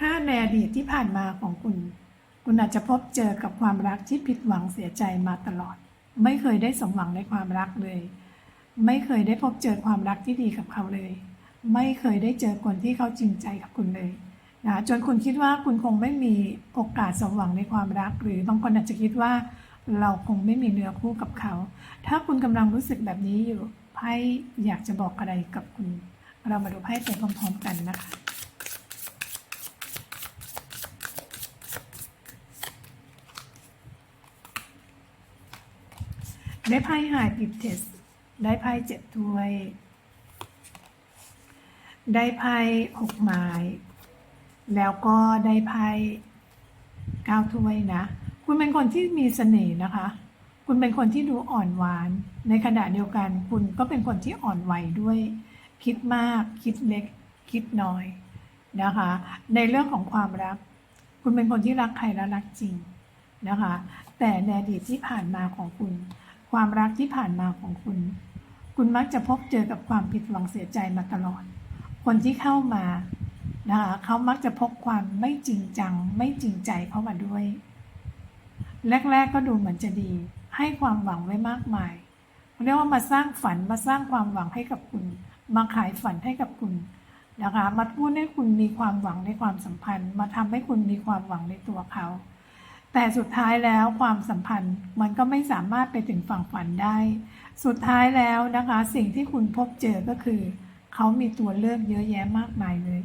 ถ้าในอดีตที่ผ่านมาของคุณ คุณอาจจะพบเจอกับความรักที่ผิดหวังเสียใจมาตลอด ไม่เคยได้สมหวังในความรักเลย ไม่เคยได้พบเจอความรักที่ดีกับเขาเลย ไม่เคยได้เจอคนที่เขาจริงใจกับคุณเลยนะจนคุณคิดว่าคุณคงไม่มีโอกาสสมหวังในความรัก หรือบางคนอาจจะคิดว่าเราคงไม่มีเนื้อคู่กับเขา ถ้าคุณกำลังรู้สึกแบบนี้อยู่ไพ่อยากจะบอกอะไรกับคุณ เรามาดูไพ่ไปพร้อมๆกันนะคะ ได้ไพ่หายปิดเทส ได้ไพ่เจ็ดถ้วย ได้ไพ่หกไม้ แล้วก็ได้ไพ่เก้าถ้วยนะ คุณเป็นคนที่มีเสน่ห์นะคะ คุณเป็นคนที่ดูอ่อนหวาน ในขณะเดียวกัน คุณก็เป็นคนที่อ่อนไหวด้วย คิดมาก คิดเล็ก คิดน้อยนะคะ ในเรื่องของความรัก คุณเป็นคนที่รักใครและรักจริงนะคะ แต่ในอดีตที่ผ่านมาของคุณ ความรักที่ผ่านมาของคุณ คุณมักจะพบเจอกับความผิดหวังเสียใจมาตลอด คนที่เข้ามานะคะเขามักจะพกความไม่จริงจัง ไม่จริงใจเข้ามาด้วย แรก ๆ ก็ดูเหมือนจะดี ให้ความหวังไว้มากมายเรียกว่ามาสร้างฝันมาสร้างความหวังให้กับคุณมาขายฝันให้กับคุณนะคะมาพูดให้คุณมีความหวังในความสัมพันธ์ มาทำให้คุณมีความหวังในตัวเขา แต่สุดท้ายแล้วความสัมพันธ์มันก็ไม่สามารถไปถึงฝั่งฝันได้ สุดท้ายแล้วนะคะ สิ่งที่คุณพบเจอก็คือ เขามีตัวเลือกเยอะแยะมากมายเลย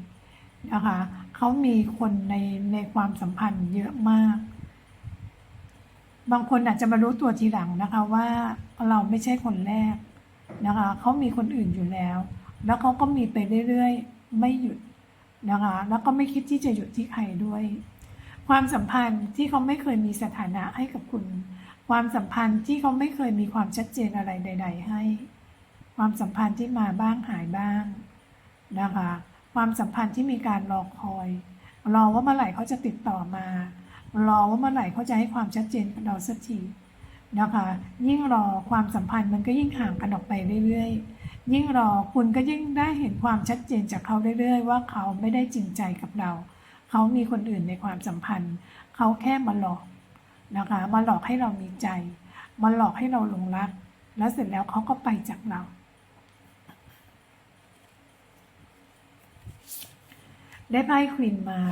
นะคะเขามีคนในในความสัมพันธ์เยอะมาก บางคนอาจจะมารู้ตัวทีหลังนะคะว่าเราไม่ใช่คนแรกนะคะเขามีคนอื่นอยู่แล้ว แล้วเขาก็มีไปเรื่อยๆ ไม่หยุดนะคะ แล้วก็ไม่คิดที่จะหยุดที่ใครด้วย ความสัมพันธ์ที่เขาไม่เคยมีสถานะให้กับคุณ ความสัมพันธ์ที่เขาไม่เคยมีความชัดเจนอะไรใด ๆ ให้ ความสัมพันธ์ที่มาบ้างหายบ้างนะคะ ความสัมพันธ์ที่มีการรอคอย รอว่าเมื่อไหร่เขาจะติดต่อมา รอว่าเมื่อไหร่เขาจะให้ความชัดเจนกับเราสักทีนะคะ ยิ่งรอความสัมพันธ์มันก็ยิ่งห่างกันออกไปเรื่อยๆ ยิ่งรอคุณก็ยิ่งได้เห็นความชัดเจนจากเขาเรื่อยๆ ว่าเขาไม่ได้จริงใจกับเรา เขามีคนอื่นในความสัมพันธ์ เขาแค่มาหลอกนะคะ มาหลอกให้เรามีใจ มาหลอกให้เราหลงรัก แล้วเสร็จแล้วเขาก็ไปจากเรา ได้ไพ่ควีนไม้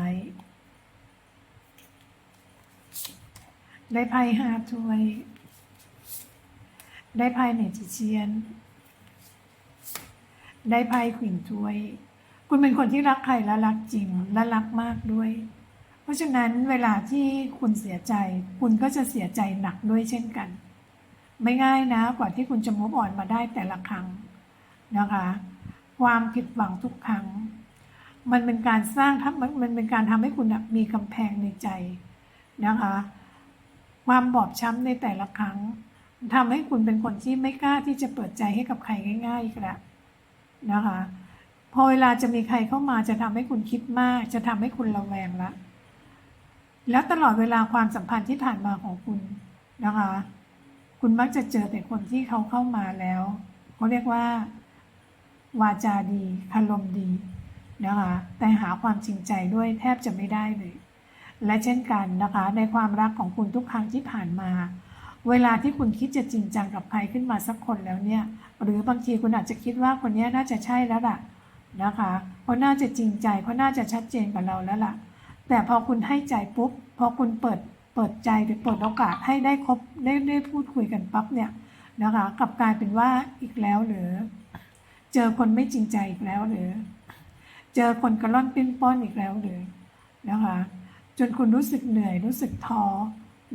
ได้ไพ่ห้าถ้วย ได้ไพ่เมจิเชียน ได้ไพ่ควีนถ้วย คุณเป็นคนที่รักใครและรักจริงและรักมากด้วย เพราะฉะนั้นเวลาที่คุณเสียใจ คุณก็จะเสียใจหนักด้วยเช่นกัน ไม่ง่ายนะกว่าที่คุณจะมุกอ่อนมาได้แต่ละครั้งนะคะ ความผิดหวังทุกครั้ง มันเป็นการสร้างทับมันมันเป็นการทำให้คุณมีกำแพงในใจนะคะ ความบอบช้ำในแต่ละครั้งทำให้คุณเป็นคนที่ไม่กล้าที่จะเปิดใจให้กับใครง่ายๆอีกแล้วนะคะ พอเวลาจะมีใครเข้ามาจะทำให้คุณคิดมาก จะทำให้คุณระแวงละ แล้วตลอดเวลาความสัมพันธ์ที่ผ่านมาของคุณนะคะ คุณมักจะเจอแต่คนที่เขาเข้ามาแล้วเขาเรียกว่า วาจาดีคารมดีนะคะแต่หาความจริงใจด้วยแทบจะไม่ได้เลย และเช่นกันนะคะ ในความรักของคุณทุกครั้งที่ผ่านมา เวลาที่คุณคิดจะจริงจังกับใครขึ้นมาสักคนแล้วเนี่ย หรือบางทีคุณอาจจะคิดว่าคนนี้น่าจะใช่แล้วล่ะ นะคะเขาะน่าจะจริงใจเขาะน่าจะชัดเจนกับเราแล้วล่ะ แต่พอคุณให้ใจปุ๊บ พอคุณเปิดเปิดใจหรือเปิดโอกาสให้ได้คบได้ได้พูดคุยกันปั๊บเนี่ยนะคะกลับกลายเป็นว่าอีกแล้วหรือ เจอคนไม่จริงใจอีกแล้วหรือ เจอคนกระล่อนปิ้นป้อนอีกแล้วหรือนะคะจนคุณรู้สึกเหนื่อยรู้สึกท้อ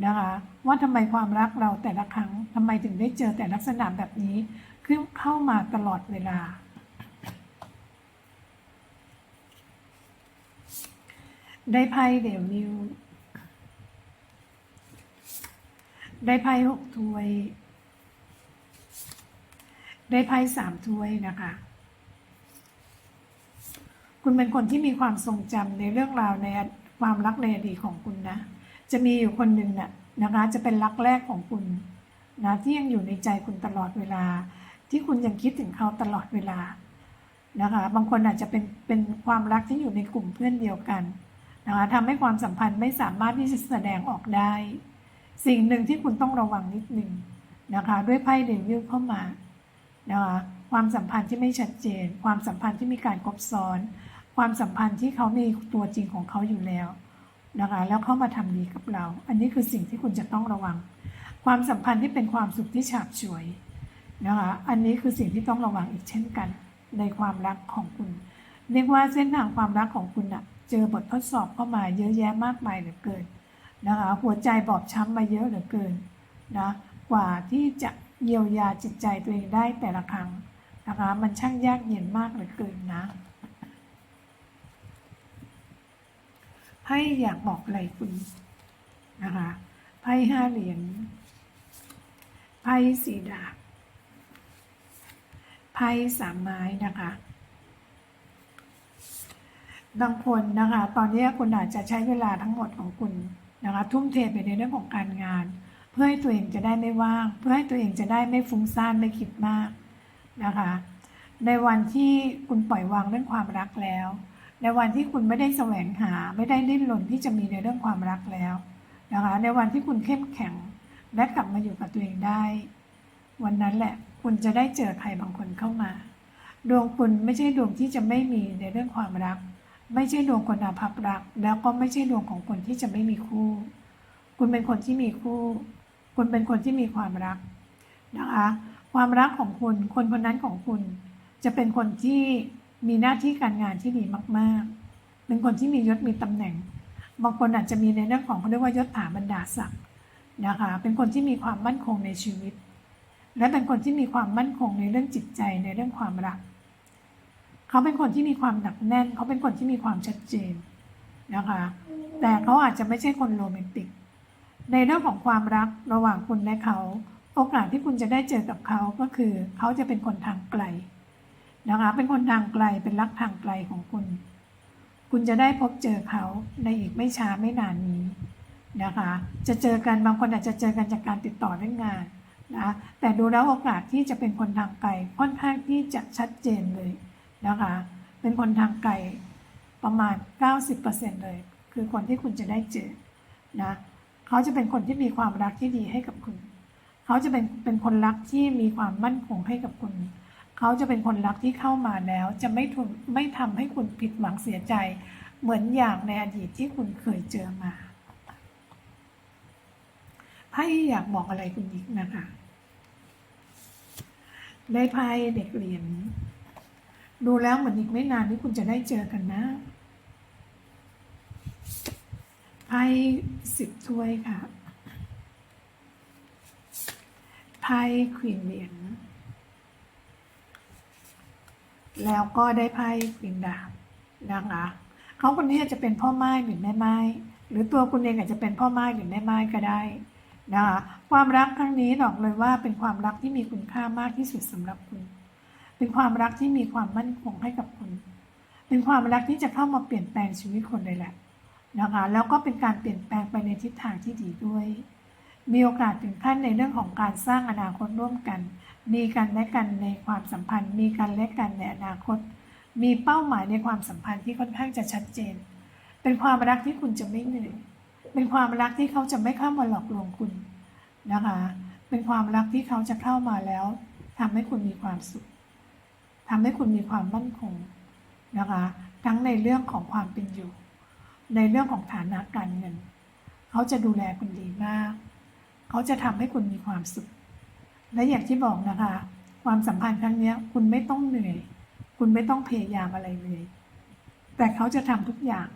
นะคะว่าทำไมความรักเราแต่ละครั้งทำไมถึงได้เจอแต่ลักษณะแบบนี้ขึ้นเข้ามาตลอดเวลา ได้ไพ่เดี่ยวนิว ได้ไพ่หกถ้วย ได้ไพ่สามถ้วยนะคะ คุณเป็นคนที่มีความทรงจำในเรื่องราวในความรักในอดีตของคุณนะ จะมีอยู่คนหนึ่งน่ะนะคะ จะเป็นรักแรกของคุณนะที่ยังอยู่ในใจคุณตลอดเวลา ที่คุณยังคิดถึงเขาตลอดเวลานะคะ บางคนอาจจะเป็นเป็นความรักที่อยู่ในกลุ่มเพื่อนเดียวกัน นะคะทำให้ความสัมพันธ์ไม่สามารถที่จะแสดงออกได้ สิ่งหนึ่งที่คุณต้องระวังนิดหนึ่งนะคะด้วยไพ่เดวิลเข้ามานะคะความสัมพันธ์ที่ไม่ชัดเจน ความสัมพันธ์ที่มีการคบซ้อน ความสัมพันธ์ที่เขามีตัวจริงของเขาอยู่แล้วนะคะแล้วเข้ามาทำดีกับเรา อันนี้คือสิ่งที่คุณจะต้องระวัง ความสัมพันธ์ที่เป็นความสุขที่ฉาบฉวยนะคะอันนี้คือสิ่งที่ต้องระวังอีกเช่นกันในความรักของคุณ เรียกว่าเส้นทางความรักของคุณอะ เจอบททดสอบเข้ามาเยอะแยะมากมายเหลือเกินนะคะ หัวใจบอบช้ำมาเยอะเหลือเกินนะกว่าที่จะเยียวยาจิตใจตัวเองได้แต่ละครั้งนะคะ มันช่างยากเย็นมากเหลือเกินนะให้อยากบอกอะไรคุณนะคะไพ่ห้าเหรียญไพ่สีดาบไพ่สามไม้นะคะ บางคนนะคะ ตอนนี้คุณอาจจะใช้เวลาทั้งหมดของคุณนะคะ ทุ่มเทไปในเรื่องของการงาน เพื่อให้ตัวเองจะได้ไม่ว่าง เพื่อให้ตัวเองจะได้ไม่ฟุ้งซ่านไม่คิดมากนะคะ ในวันที่คุณปล่อยวางเรื่องความรักแล้ว ในวันที่คุณไม่ได้แสวงหา ไม่ได้ดิ้นรนที่จะมีในเรื่องความรักแล้วนะคะ ในวันที่คุณเข้มแข็งและกลับมาอยู่กับตัวเองได้ วันนั้นแหละคุณจะได้เจอใครบางคนเข้ามา ดวงคุณไม่ใช่ดวงที่จะไม่มีในเรื่องความรัก ไม่ใช่ดวงคนอาภัพรัก แล้วก็ไม่ใช่ดวงของคนที่จะไม่มีคู่ คุณเป็นคนที่มีคู่ คุณเป็นคนที่มีความรักนะคะ ความรักของคุณ คนคนนั้นของคุณ จะเป็นคนที่มีหน้าที่การงานที่ดีมาก ๆ เป็นคนที่มียศมีตำแหน่ง บางคนอาจจะมีในเรื่องของเขาเรียกว่ายศถาบรรดาศักดิ์นะคะ เป็นคนที่มีความมั่นคงในชีวิต และเป็นคนที่มีความมั่นคงในเรื่องจิตใจในเรื่องความรัก เขาเป็นคนที่มีความหนักแน่น เขาเป็นคนที่มีความชัดเจนนะคะ แต่เขาอาจจะไม่ใช่คนโรแมนติก ในเรื่องของความรักระหว่างคุณและเขา โอกาสที่คุณจะได้เจอกับเขาก็คือ เขาจะเป็นคนทางไกลนะคะ เป็นคนทางไกล เป็นรักทางไกลของคุณ คุณจะได้พบเจอเขาในอีกไม่ช้าไม่นานนี้นะคะ จะเจอกันบางคนอาจจะเจอกันจากการติดต่อเรื่องงานนะ แต่ดูแล้วโอกาสที่จะเป็นคนทางไกลค่อนข้างที่จะชัดเจนเลย นะคะ เป็นคนทางไกลประมาณ 90%เลย คือคนที่คุณจะได้เจอนะเขาจะเป็นคนที่มีความรักที่ดีให้กับคุณ เขาจะเป็นเป็นคนรักที่มีความมั่นคงให้กับคุณ เขาจะเป็นคนรักที่เข้ามาแล้ว จะไม่ทุนไม่ทำให้คุณผิดหวังเสียใจ เหมือนอย่างในอดีตที่คุณเคยเจอมาไพ่อยากบอกอะไรคุณยิกนะคะ ได้ไพ่เด็กเหรียญ ดูแล้วเหมือนอีกไม่นานที่คุณจะได้เจอกันนะไพ่สิบถ้วยค่ะไพ่ควีนเหรียญแล้วก็ได้ไพ่ควีนดาบนะคะเขาคนนี้จจะเป็นพ่อไม้หรือแม่ไม้ หรือตัวคุณเองอาจจะเป็นพ่อไม้หรือแม่ไม้ก็ได้นะคะความรักครั้งนี้บอกเลยว่าเป็นความรักที่มีคุณค่ามากที่สุดสำหรับคุณ เป็นความรักที่มีความมั่นคงให้กับคุณ เป็นความรักที่จะเข้ามาเปลี่ยนแปลงชีวิตคนเลยแหละนะคะแล้วก็เป็นการเปลี่ยนแปลงไปในทิศทางที่ดีด้วย มีโอกาสถึงขั้นในเรื่องของการสร้างอนาคตร่วมกัน มีกันและกันในความสัมพันธ์ มีกันและกันในอนาคต มีเป้าหมายในความสัมพันธ์ที่ค่อนข้างจะชัดเจน เป็นความรักที่คุณจะไม่เหนื่อย เป็นความรักที่เขาจะไม่เข้ามาหลอกลวงคุณนะคะ เป็นความรักที่เขาจะเข้ามาแล้วทำให้คุณมีความสุข ทำให้คุณมีความมั่นคงนะคะทั้งในเรื่องของความเป็นอยู่ ในเรื่องของฐานะการเงิน เขาจะดูแลคุณดีมาก เขาจะทำให้คุณมีความสุข และอย่างที่บอกนะคะ ความสัมพันธ์ครั้งนี้คุณไม่ต้องเหนื่อย คุณไม่ต้องพยายามอะไรเลย แต่เขาจะทำทุกอย่าง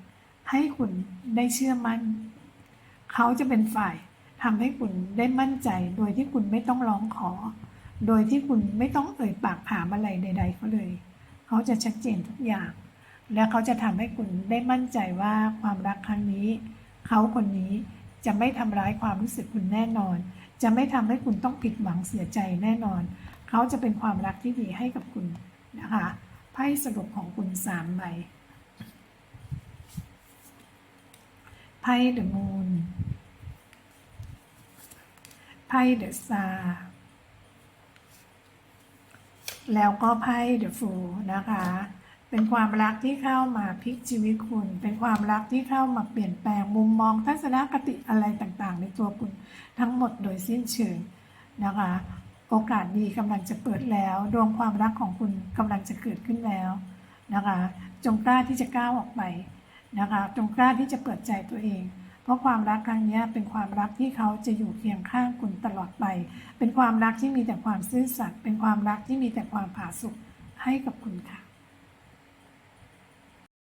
ให้คุณได้เชื่อมั่น เขาจะเป็นฝ่ายทำให้คุณได้มั่นใจโดยที่คุณไม่ต้องร้องขอ โดยที่คุณไม่ต้องเอ่ยปากถามอะไรใด ๆเขาเลย เขาจะชัดเจนทุกอย่าง และเขาจะทำให้คุณได้มั่นใจว่าความรักครั้งนี้ เขาคนนี้จะไม่ทำร้ายความรู้สึกคุณแน่นอน จะไม่ทำให้คุณต้องผิดหวังเสียใจแน่นอน เขาจะเป็นความรักที่ดีให้กับคุณนะคะไพ่สรุปของคุณสามใบไพ่เดอะมูนไพ่เดอะซา แล้วก็ไพ่เดอะฟูนะคะ เป็นความรักที่เข้ามาพลิกชีวิตคุณ เป็นความรักที่เข้ามาเปลี่ยนแปลงมุมมองทัศนคติอะไรต่างๆ ในตัวคุณทั้งหมดโดยสิ้นเชิงนะคะ โอกาสดีกำลังจะเปิดแล้ว ดวงความรักของคุณกำลังจะเกิดขึ้นแล้วนะคะ จงกล้าที่จะก้าวออกไปนะคะ จงกล้าที่จะเปิดใจตัวเอง เพราะความรักครั้งนี้เป็นความรักที่เขาจะอยู่เคียงข้างคุณตลอดไป เป็นความรักที่มีแต่ความซื่อสัตย์เป็นความรักที่มีแต่ความผาสุกให้กับคุณค่ะ